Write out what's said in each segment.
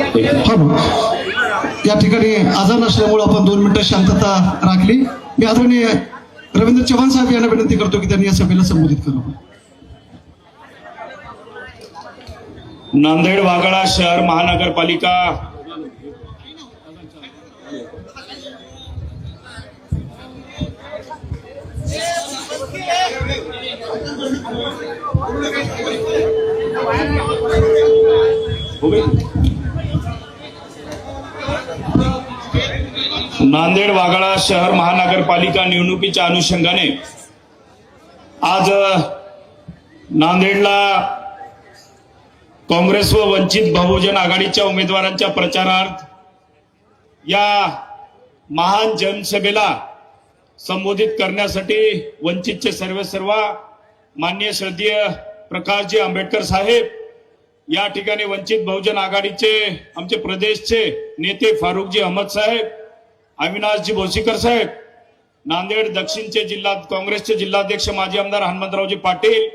हा या ठिकाणी आजार नसल्यामुळे आपण दोन मिनिटं शांतता राखली. मी आदरणीय रवींद्र चव्हाण साहेब यांना विनंती करतो की त्यांनी या सभेला संबोधित करावं नांदेड वागळा शहर महानगरपालिका. हो नांदेड वाघाळा शहर महानगरपालिका निवडणुकीच्या अनुषंगाने आज नांदेडला काँग्रेस व वंचित बहुजन आघाडीच्या उमेदवारांच्या प्रचारार्थ या महान जनसभेला संबोधित करण्यासाठी वंचितचे सर्व सर्व मान्य श्रद्धेय प्रकाशजी आंबेडकर साहेब या ठिकाणी वंचित बहुजन आघाडीचे आमचे प्रदेशचे नेते फारुखजी अहमद साहेब अविनाशजी भोसीकर साहेब नांदेड दक्षिणचे जिल्हा काँग्रेसचे जिल्हाध्यक्ष माजी आमदार हनुमंतरावजी पाटील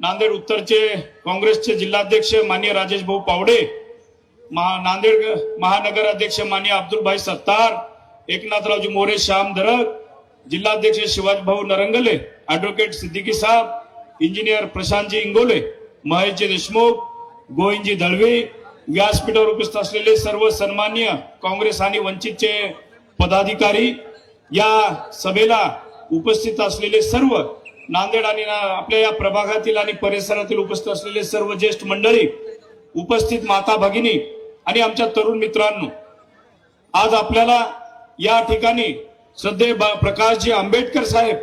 नांदेड उत्तरचे काँग्रेसचे जिल्हाध्यक्ष मान्य राजेश भाऊ पावडे महा नांदेड महानगर अध्यक्ष मान्य अब्दुलभाई सत्तार एकनाथरावजी मोरे श्याम धरक जिल्हाध्यक्ष शिवाजी भाऊ नरंगले ऍडव्होकेट सिद्दीकी साहेब इंजिनियर प्रशांतजी इंगोले महेशजी देशमुख गोविंदजी दळवे व्यासपीठावर उपस्थित असलेले सर्व सन्मान्य काँग्रेस आणि वंचितचे पदाधिकारी या सभेला उपस्थित असलेले सर्व नांदेड आणि ना- आपल्या या प्रभागातील आणि परिसरातील उपस्थित असलेले सर्व ज्येष्ठ मंडळी उपस्थित माता भगिनी आणि आमच्या तरुण मित्रांनो आज आपल्याला या ठिकाणी सध्या प्रकाशजी आंबेडकर साहेब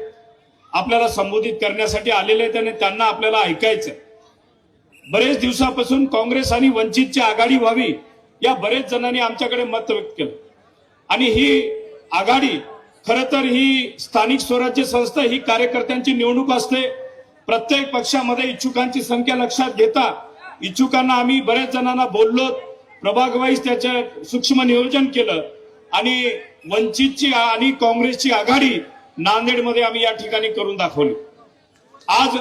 आपल्याला संबोधित करण्यासाठी आलेले आहेत आणि त्यांना आपल्याला ऐकायचं बरेच दिवसापासून काँग्रेस आणि वंचितची आघाडी व्हावी या बरेच जणांनी आमच्याकडे मत व्यक्त केलं. आणि ही आघाडी खर तर ही स्थानिक स्वराज्य संस्था ही कार्यकर्त्यांची निवडणूक असते. प्रत्येक पक्षामध्ये इच्छुकांची संख्या लक्षात घेता इच्छुकांना आम्ही बऱ्याच जणांना बोललो प्रभागवाईज त्याचे सूक्ष्म नियोजन केलं. आणि वंचितची आणि काँग्रेसची आघाडी नांदेडमध्ये आम्ही या ठिकाणी करून दाखवली. आज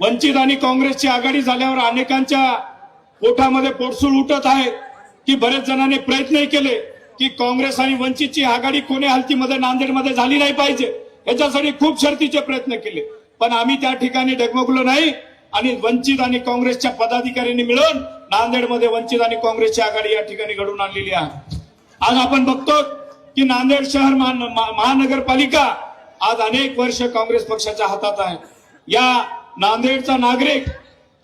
वंचित आणि काँग्रेसची आघाडी झाल्यावर अनेकांच्या पोटामध्ये पोटसूळ उठत आहे की बरेच जणांनी प्रयत्नही केले. की काँग्रेस आणि वंचितची आघाडी कोणी हालतीमध्ये नांदेडमध्ये झाली नाही पाहिजे. याच्यासाठी खूप शर्तीचे प्रयत्न केले. पण आम्ही त्या ठिकाणी डगमगलो नाही आणि वंचित आणि काँग्रेसच्या पदाधिकाऱ्यांनी मिळून नांदेडमध्ये वंचित आणि काँग्रेसची आघाडी या ठिकाणी घडून आणलेली आहे. आज आपण बघतो की नांदेड शहर महानगरपालिका आज अनेक वर्ष काँग्रेस पक्षाच्या हातात आहे. या नांदेडचा नागरिक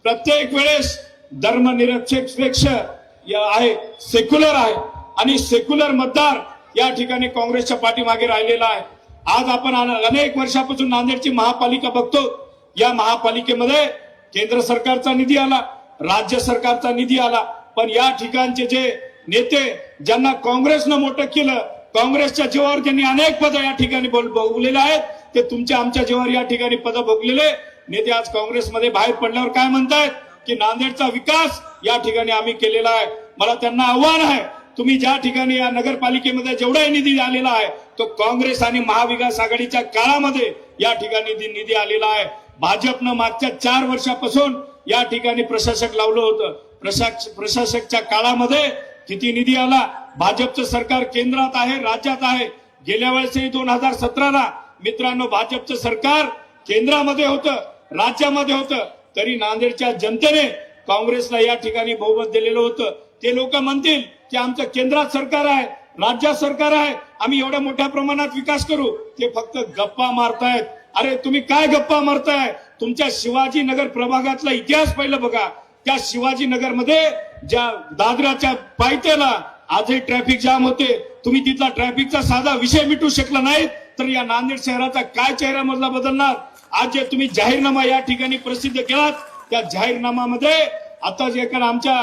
प्रत्येक वेळेस धर्मनिरपेक्ष आहे सेक्युलर आहे. आणि सेक्युलर मतदार या ठिकाणी काँग्रेसच्या पाठीमागे राहिलेला आहे. आज आपण अनेक वर्षापासून नांदेडची महापालिका बघतो. या महापालिकेमध्ये केंद्र सरकारचा निधी आला राज्य सरकारचा निधी आला. पण या ठिकाणचे जे नेते ज्यांना काँग्रेसनं मोठं केलं काँग्रेसच्या जीवावर ज्यांनी अनेक पदं या ठिकाणी बोल- भोगलेले आहेत. ते तुमच्या आमच्या जीवावर या ठिकाणी पद भोगलेले. नेते आज काँग्रेसमध्ये बाहेर पडल्यावर काय म्हणतायत? की नांदेडचा विकास या ठिकाणी आम्ही केलेला आहे. मला त्यांना आव्हान आहे तुम्ही ज्या ठिकाणी या नगरपालिकेमध्ये जेवढाही निधी आलेला आहे तो काँग्रेस आणि महाविकास आघाडीच्या काळामध्ये या ठिकाणी निधी निधी आलेला आहे. भाजपनं मागच्या चार वर्षापासून या ठिकाणी प्रशासक लावलं होतं. प्रशास प्रशासकच्या काळामध्ये किती निधी आला? भाजपचं सरकार केंद्रात आहे राज्यात आहे. गेल्या वेळेसही दोन हजार सतराला मित्रांनो भाजपचं सरकार केंद्रामध्ये होतं राज्यामध्ये होतं. तरी नांदेडच्या जनतेने काँग्रेसला या ठिकाणी बहुमत दिलेलं होतं. ते लोक म्हणतील की आमचं केंद्रात सरकार आहे राज्यात सरकार आहे आम्ही एवढ्या मोठ्या प्रमाणात विकास करू. ते फक्त गप्पा मारतायत. अरे तुम्ही काय गप्पा मारताय? तुमच्या शिवाजीनगर प्रभागातला इतिहास पहिलं बघा. त्या शिवाजीनगरमध्ये ज्या दादराच्या पायथ्याला आजही ट्रॅफिक जाम होते तुम्ही तिथला ट्रॅफिकचा साधा विषय मिटू शकला नाही तर या नांदेड शहराचा काय चेहरा मधला बदलणार? आज जे तुम्ही जाहीरनामा या ठिकाणी प्रसिद्ध केलात त्या जाहीरनामामध्ये आता जे कारण आमच्या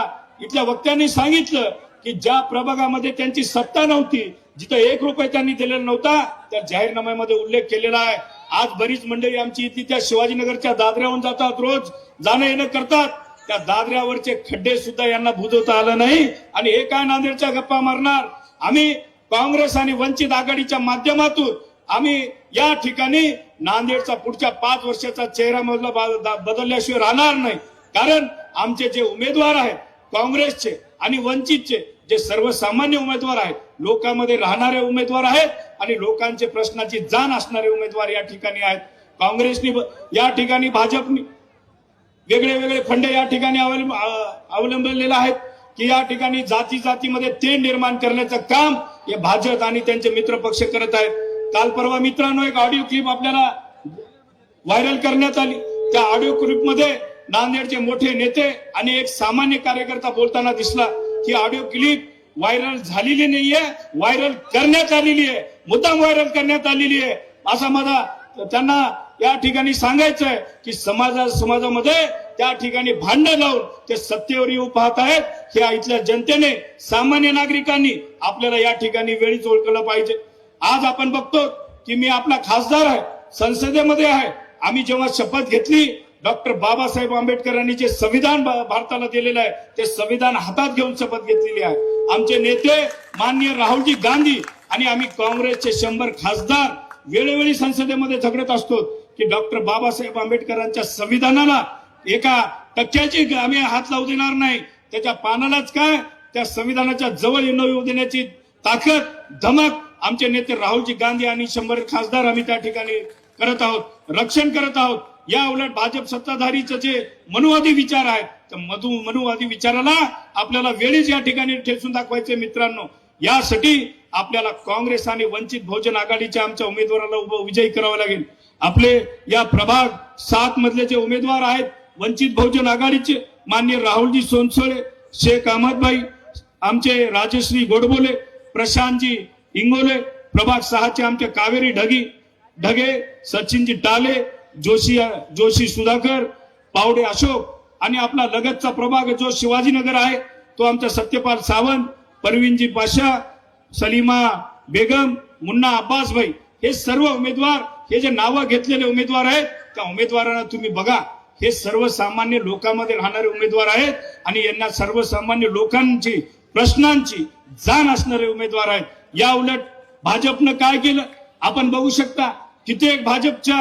इथल्या वक्त्यांनी सांगितलं की ज्या प्रभागामध्ये त्यांची सत्ता नव्हती जिथं एक रुपये त्यांनी दिलेला नव्हता त्या जाहीरनाम्यामध्ये उल्लेख केलेला आहे. आज बरीच मंडळी आमची इथली त्या शिवाजीनगरच्या दादऱ्याहून जातात रोज जाणं येणं करतात. त्या दादऱ्यावरचे खड्डे सुद्धा यांना बुजवता आलं नाही आणि हे काय नांदेडच्या गप्पा मारणार? आम्ही काँग्रेस आणि वंचित आघाडीच्या माध्यमातून आम्ही या ठिकाणी नांदेडचा पुढच्या पाच वर्षाचा चेहरा मधला बदलल्याशिवाय राहणार नाही. कारण आमचे जे उमेदवार आहेत काँग्रेसचे आणि वंचितचे जे सर्वसामान्य उमेदवार आहेत लोकांमध्ये राहणारे उमेदवार आहेत आणि लोकांचे प्रश्नाची जाण असणारे उमेदवार या ठिकाणी आहेत. काँग्रेसनी या ठिकाणी भाजपनी वेगळे वेगळे फंडे या ठिकाणी अवलंब अवलंबलेले आहेत की या ठिकाणी जाती जातीमध्ये ते निर्माण करण्याचं काम हे भाजप आणि त्यांचे मित्र पक्ष करत आहेत. काल परवा मित्रांनो एक ऑडिओ क्लिप आपल्याला व्हायरल करण्यात आली. त्या ऑडिओ क्लिपमध्ये नांदेडचे मोठे नेते आणि एक सामान्य कार्यकर्ता बोलताना दिसला ही ऑडिओ क्लिप व्हायरल झालेली नाहीये व्हायरल करण्यात आलेली आहे मुद्दाम व्हायरल करण्यात आलेली आहे. असा माझा त्यांना या ठिकाणी सांगायचंय की समाजा समाजामध्ये त्या ठिकाणी भांडण लावून ते सत्तेवर येऊ पाहत आहेत. हे इथल्या जनतेने सामान्य नागरिकांनी आपल्याला या ठिकाणी वेळीच ओळखलं पाहिजे. आज आपण बघतो की मी आपला खासदार आहे संसदेमध्ये आहे. आम्ही जेव्हा शपथ घेतली डॉक्टर बाबासाहेब आंबेडकरांनी जे संविधान भारताला दिलेलं आहे ते संविधान हातात घेऊन शपथ घेतलेली आहे. आमचे नेते माननीय राहुलजी गांधी आणि आम्ही काँग्रेसचे शंभर खासदार वेळोवेळी संसदेमध्ये झगडत असतो की डॉक्टर बाबासाहेब आंबेडकरांच्या संविधानाला एका टक्क्याची आम्ही हात लावू देणार नाही. त्याच्या पानालाच काय? त्या संविधानाच्या जवळ न येऊ देण्याची ताकद धमक आमचे नेते राहुलजी गांधी आणि शंभर खासदार आम्ही त्या ठिकाणी करत आहोत रक्षण करत आहोत. या उलट भाजप सत्ताधारीचे जे मनुवादी विचार आहेत त्या मधु मनुवादी विचाराला आपल्याला वेळीच या ठिकाणी ठेचून दाखवायचे मित्रांनो. यासाठी आपल्याला काँग्रेस आणि वंचित बहुजन आघाडीच्या आमच्या उमेदवाराला उभं विजयी करावं लागेल. आपले या प्रभाग सात मधले जे उमेदवार आहेत वंचित बहुजन आघाडीचे माननीय राहुलजी सोनसोळे शेख अहमदभाई आमचे राजश्री गोडबोले प्रशांतजी इंगोले प्रभाग सहाचे आमचे कावेरी ढगी ढगे सचिनजी टाले जोशी जोशी सुधाकर पावडे अशोक आणि आपला लगतचा प्रभाग जो शिवाजीनगर आहे तो आमचा सत्यपाल सावंत परवीनजी पाशा सलीमा बेगम मुन्ना अब्बास भाई हे सर्व उमेदवार हे जे नावं घेतलेले उमेदवार आहेत त्या उमेदवारांना तुम्ही बघा. हे सर्वसामान्य लोकांमध्ये राहणारे उमेदवार आहेत आणि यांना सर्वसामान्य लोकांची प्रश्नांची जाण असणारे उमेदवार आहेत. या उलट भाजपनं काय केलं? आपण बघू शकता कित्येक भाजपच्या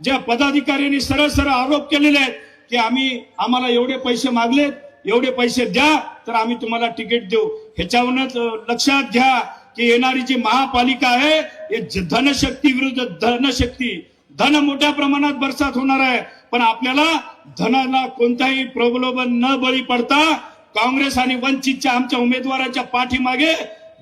ज्या पदाधिकाऱ्यांनी सरळ सरळ आरोप केलेले आहेत की आम्ही आम्हाला एवढे पैसे मागलेत एवढे पैसे द्या तर आम्ही तुम्हाला तिकीट देऊ. ह्याच्यावरच लक्षात घ्या की येणारी जी महापालिका आहे हे धनशक्ती विरुद्ध धनशक्ती. धन मोठ्या प्रमाणात बरसात होणार आहे. पण आपल्याला धनाला कोणताही प्रलोभन न बळी पडता काँग्रेस आणि वंचितच्या आमच्या उमेदवाराच्या पाठीमागे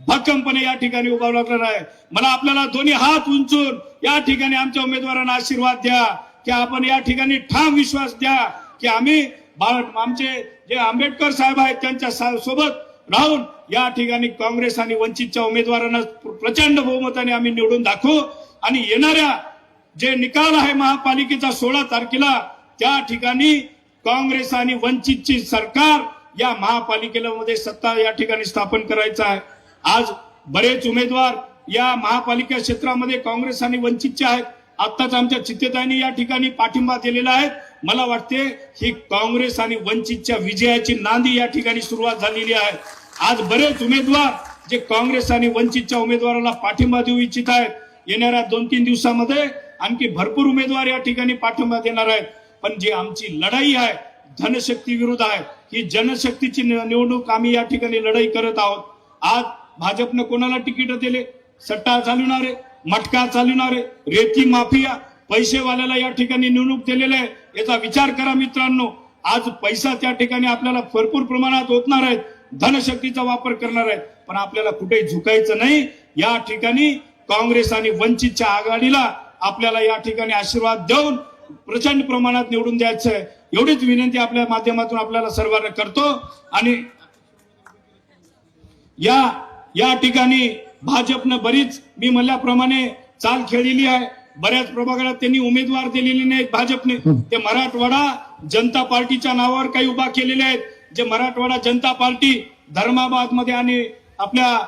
भक्कमपणे या ठिकाणी उभा लागणार आहे. मला आपल्याला दोन्ही हात उंचून या ठिकाणी आमच्या उमेदवारांना आशीर्वाद द्या की आपण या ठिकाणी ठाम विश्वास द्या की आम्ही आमचे जे आंबेडकर साहेब आहेत त्यांच्यासोबत राहून या ठिकाणी काँग्रेस आणि वंचितच्या उमेदवारांना प्रचंड बहुमताने आम्ही निवडून दाखवू. आणि येणाऱ्या जे निकाल आहे महापालिकेचा सोळा तारखेला त्या ठिकाणी काँग्रेस आणि वंचितची सरकार या महापालिकेला मध्ये सत्ता या ठिकाणी स्थापन करायचं आहे. आज बरेच उमेदवार या महापालिका क्षेत्रामध्ये काँग्रेस आणि वंचितचे आहेत. आत्ताच आमच्या चित्तेताईंनी या ठिकाणी पाठिंबा दिलेला आहे. मला वाटते ही काँग्रेस आणि वंचितच्या विजयाची नांदी या ठिकाणी सुरुवात झालेली आहे. आज बरेच उमेदवार जे काँग्रेस आणि वंचितच्या उमेदवाराला पाठिंबा देऊ इच्छित आहेत. येणाऱ्या दोन तीन दिवसामध्ये आणखी भरपूर उमेदवार या ठिकाणी पाठिंबा देणार आहेत. पण जी आमची लढाई आहे धनशक्ती विरुद्ध आहे ही जनशक्तीची निवडणूक आम्ही या ठिकाणी लढाई करत आहोत. आज भाजपनं कोणाला तिकीट दिले? सट्टा चालवणारे मटका चालवणारे रेती माफिया पैसेवाल्याला या ठिकाणी निवडणूक दिलेले आहे. याचा विचार करा मित्रांनो. आज पैसा त्या ठिकाणी आपल्याला भरपूर प्रमाणात होतणार आहेत. धनशक्तीचा वापर करणार आहेत. पण आपल्याला कुठेही झुकायचं नाही. या ठिकाणी काँग्रेस आणि वंचितच्या आघाडीला आपल्याला या ठिकाणी आशीर्वाद देऊन प्रचंड प्रमाणात निवडून द्यायचं आहे. एवढीच विनंती आपल्या माध्यमातून आपल्याला सर्वांना करतो. आणि या या ठिकाणी भाजपनं बरीच मी म्हणल्याप्रमाणे चाल खेळलेली आहे. बऱ्याच प्रभागाला त्यांनी उमेदवार दिलेले नाहीत भाजपने. ते मराठवाडा जनता पार्टीच्या नावावर काही उभा केलेले आहेत. जे मराठवाडा जनता पार्टी धर्माबादमध्ये आणि आपल्या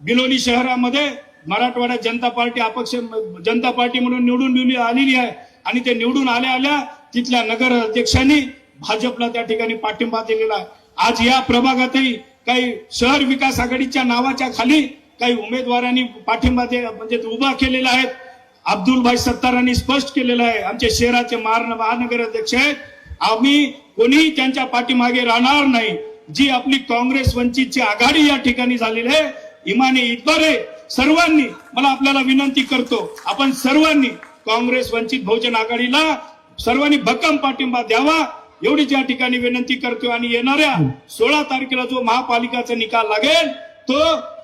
बिलोली शहरामध्ये मराठवाडा जनता पार्टी अपक्ष जनता पार्टी म्हणून निवडून निवडून आलेली आहे. आणि ते निवडून आल्या आल्या तिथल्या नगर अध्यक्षांनी भाजपला त्या ठिकाणी पाठिंबा दिलेला आहे. आज या प्रभागातही काही शहर विकास आघाडीच्या नावाच्या खाली काही उमेदवारांनी पाठिंबा दे म्हणजे उभा केलेला आहे अब्दुल भाई सत्तारांनी स्पष्ट केलेलं आहे. आमचे शहराचे महानगर अध्यक्ष आहेत. आम्ही कोणीही त्यांच्या पाठीमागे राहणार नाही. जी आपली काँग्रेस वंचितची आघाडी या ठिकाणी झालेली आहे इमाने इतबारे सर्वांनी मला आपल्याला विनंती करतो आपण सर्वांनी काँग्रेस वंचित बहुजन आघाडीला सर्वांनी भक्कम पाठिंबा द्यावा. एवढीच या ठिकाणी विनंती करतो आणि येणाऱ्या सोळा तारखेला जो महापालिकाचा निकाल लागेल तो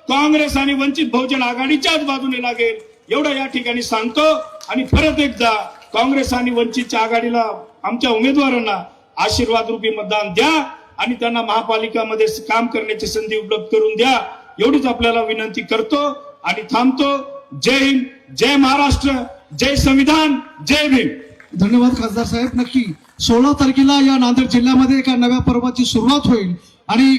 काँग्रेस आणि वंचित बहुजन आघाडीच्याच बाजूने लागेल. एवढं या ठिकाणी सांगतो. आणि परत एकदा काँग्रेस आणि वंचितच्या आघाडीला आमच्या उमेदवारांना आशीर्वाद रूपी मतदान द्या आणि त्यांना महापालिकामध्ये काम करण्याची संधी उपलब्ध करून द्या. एवढीच आपल्याला विनंती करतो आणि थांबतो. जय हिंद जय महाराष्ट्र जय संविधान जय भीम. धन्यवाद खासदार साहेब. नक्की सोळा तारखेला या नांदेड जिल्ह्यामध्ये एका नव्या पर्वाची सुरुवात होईल. आणि